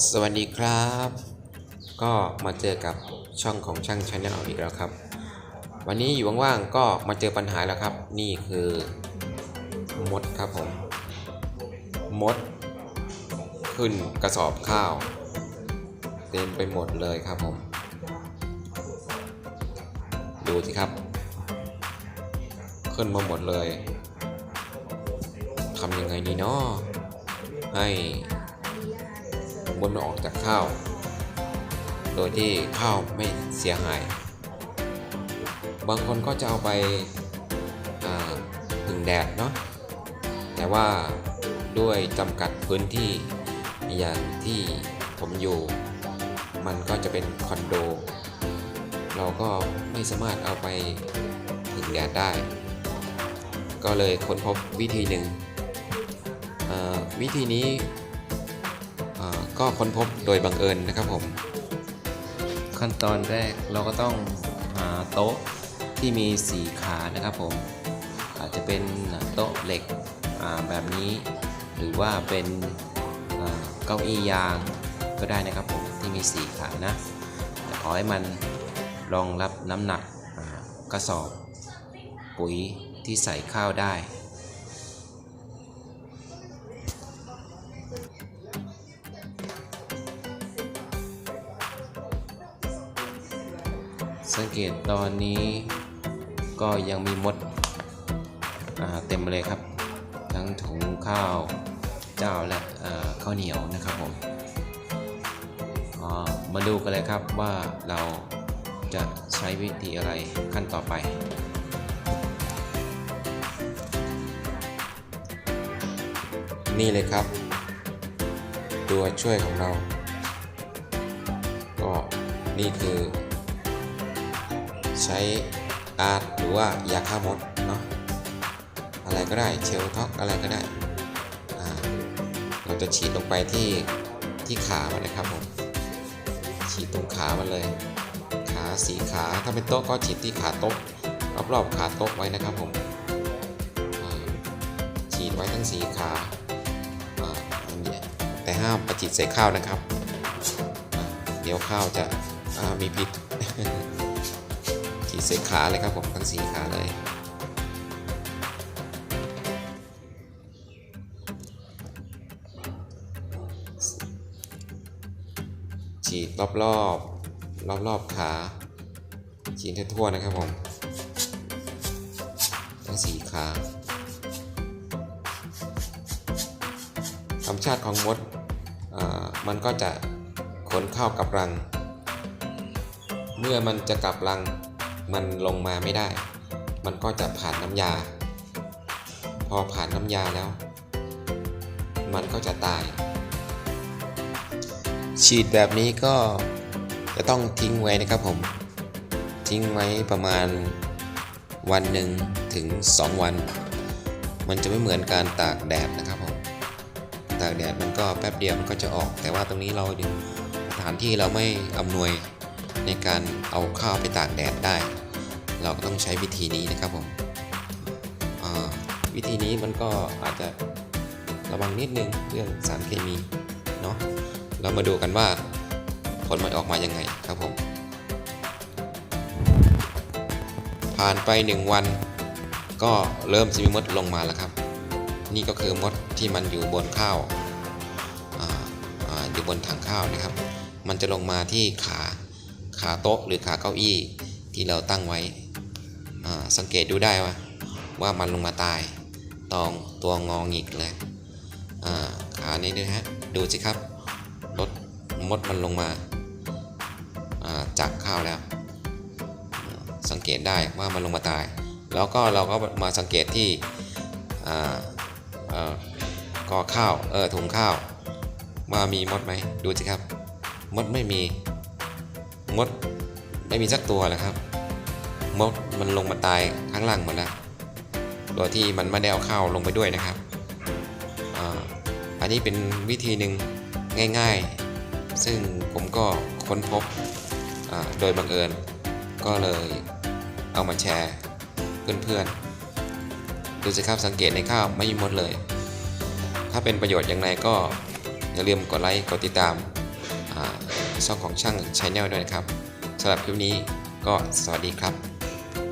สวัสดีครับ ก็มาเจอกับช่องของช่างชาแนลอีกแล้วครับ วันนี้อยู่ว่างๆก็มาเจอปัญหาแล้วครับ นี่คือมดครับผมมด ขึ้นกระสอบข้าว เต็มไปหมดเลยครับผม ดูสิครับ ขึ้นมาหมดเลยทำยังไงดีเนาะให้ มดมันออกจากข้าว โดยที่ข้าวไม่เสียหาย บางคนก็จะเอาไปอ่าผึ่งแดดเนาะแต่ว่าด้วยจำกัดพื้นที่อย่างที่ผมอยู่ มันก็จะเป็นคอนโด เราก็ไม่สามารถเอาไปผึ่งแดดได้ ก็เลยค้นพบวิธีหนึ่งวิธีนี้ ก็ค้นพบโดยบังเอิญนะครับผม ขั้นตอนแรกเราก็ต้องหาโต๊ะที่มีสีขานะครับผม อาจจะเป็นโต๊ะเหล็กแบบนี้ หรือว่าเป็นเก้าอี้ยางก็ได้นะครับผมที่มีสีขานะแต่ขอให้มันรองรับน้ำหนักกระสอบ ปุ๋ยที่ใส่ข้าวได้ สังเกตตอนนี้ก็ยังมีมดเต็มเลยครับ ทั้งถุงข้าวเจ้าและข้าวเหนียวนะครับผมมาดูกันเลยครับว่าเราจะใช้วิธีอะไรขั้นต่อไปนี่เลยครับ ตัวช่วยของเรา ก็นี่คือ ใช้อาร์ตหรือว่ายาฆ่ามดเนาะอะไรก็ได้เชลท็อกอะไรก็ได้ เราจะฉีดลงไปที่ที่ขามันนะครับผมฉีดตรงขามันเลย ขาสีขาถ้าเป็นโต๊ะก็ฉีดที่ขาโต๊ะรอบๆขาโต๊ะไว้นะครับผมฉีดไว้ทั้งสีขาแต่ห้ามประจิตใส่ข้าวนะครับ เดี๋ยวข้าวจะมีพิษ ขีดเส้นขาเลยครับผมทั้งสีขาเลยฉีดรอบรอบรอบรอบขาฉีดทั่วนะครับผมทั้งสีขาธรรมชาติของมดมันก็จะขนเข้ากับรัง เมื่อมันจะกลับรัง มันลงมาไม่ได้ มันก็จะผ่านน้ำยา พอผ่านน้ำยาแล้ว มันก็จะตาย ฉีดแบบนี้ก็จะต้องทิ้งไว้นะครับผม ทิ้งไว้ประมาณวันหนึ่งถึง 2 วัน มันจะไม่เหมือนการตากแดดนะครับผม ตากแดดมันก็แป๊บเดียวมันก็จะออก แต่ว่าตรงนี้เราสถานที่เราไม่อำนวย ในการเอาข้าวไปตากแดดได้ เราก็ต้องใช้วิธีนี้นะครับผมวิธีนี้มันก็อาจจะระวังนิดนึงเรื่องสารเคมีเนาะเรามาดูกันว่าผลมันออกมายังไงครับผม ผ่านไป 1 วัน ก็เริ่มจะมีมดลงมาแล้วครับ นี่ก็คือมดที่มันอยู่บนข้าวอาอาอยู่บนถังข้าวนะครับ มันจะลงมาที่ขา ขาโต๊ะหรือขาเก้าอี้ที่เราตั้งไว้ สังเกตดูได้ว่าว่ามันลงมาตายตองตัวงอหงิกเลยอ่าขานี้ด้วยฮะดูสิครับรถมดมันลงมาาจากข้าวแล้ว สังเกตได้ว่ามันลงมาตาย แล้วก็เราก็มาสังเกตที่อ่าเอ่อกอข้าวเออถุงข้าวว่ามีมดไหมดูสิครับ มดไม่มี มดไม่มีสักตัวเลยครับ มดมันลงมาตายข้างล่างหมดแล้วโดยที่มันไม่ได้เอาข้าวลงไปด้วยนะครับอันนี้เป็นวิธีหนึ่งง่ายๆ ซึ่งผมก็ค้นพบโดยบังเอิญ ก็เลยเอามาแชร์เพื่อนๆ ดูสิครับสังเกตในข้าวไม่มีมดเลย ถ้าเป็นประโยชน์อย่างไรก็อย่าลืมกดไลค์ กดติดตาม ช่องของช่างชาแนลด้วยนะครับสำหรับคลิปนี้ก็สวัสดีครับ